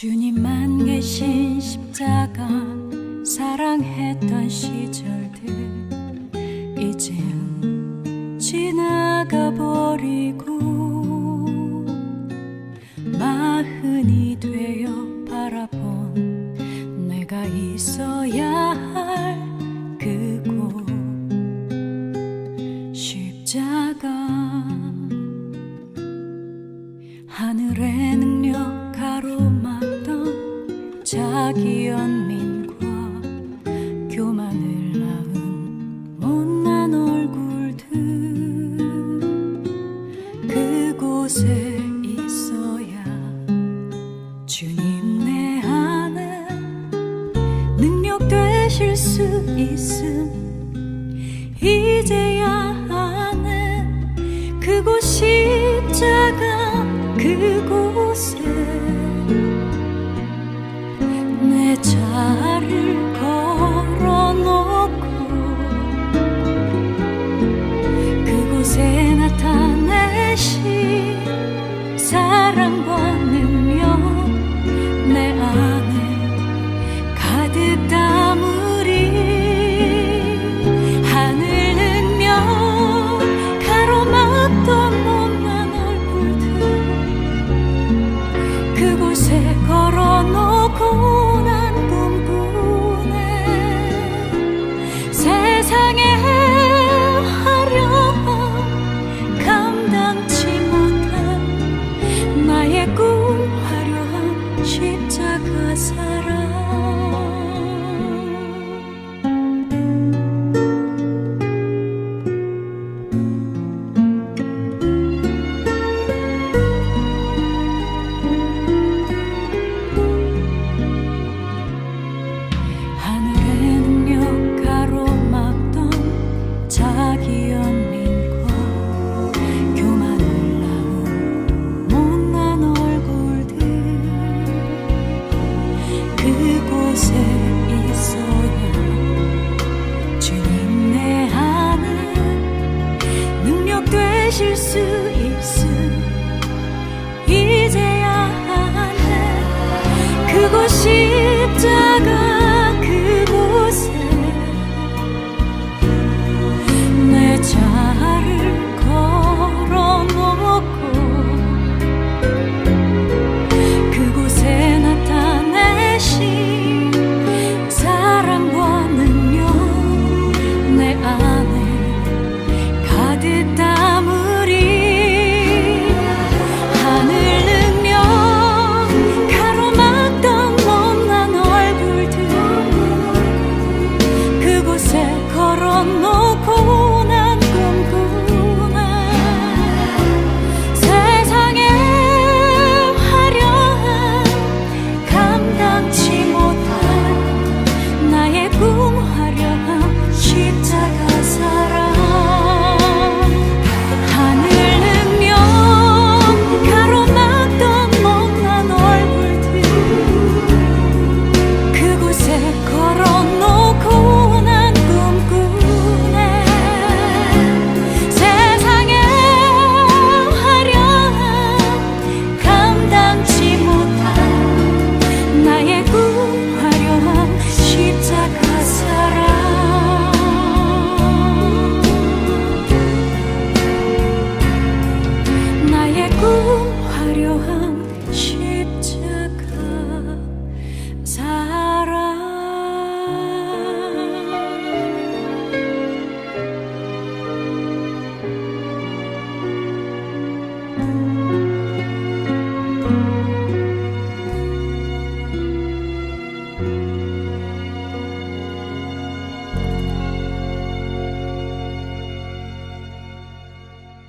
주님만 계신 십자가 사랑했던 시절들 이젠 지나가 버리고 마흔이 되어 바라본 내가 있어야 할 그곳 십자가 가로막던 자기 연민과 교만을 낳은 못난 얼굴들. 그곳에 있어야 주님 내 안에 능력 되실 수 있음. 이제야 아는 그곳 십자가 그곳에 시 사랑과 능력 내 안에 가득 담으리. 하늘 능력 가로막던 못난 얼굴들 그곳에 걸어 Jesus.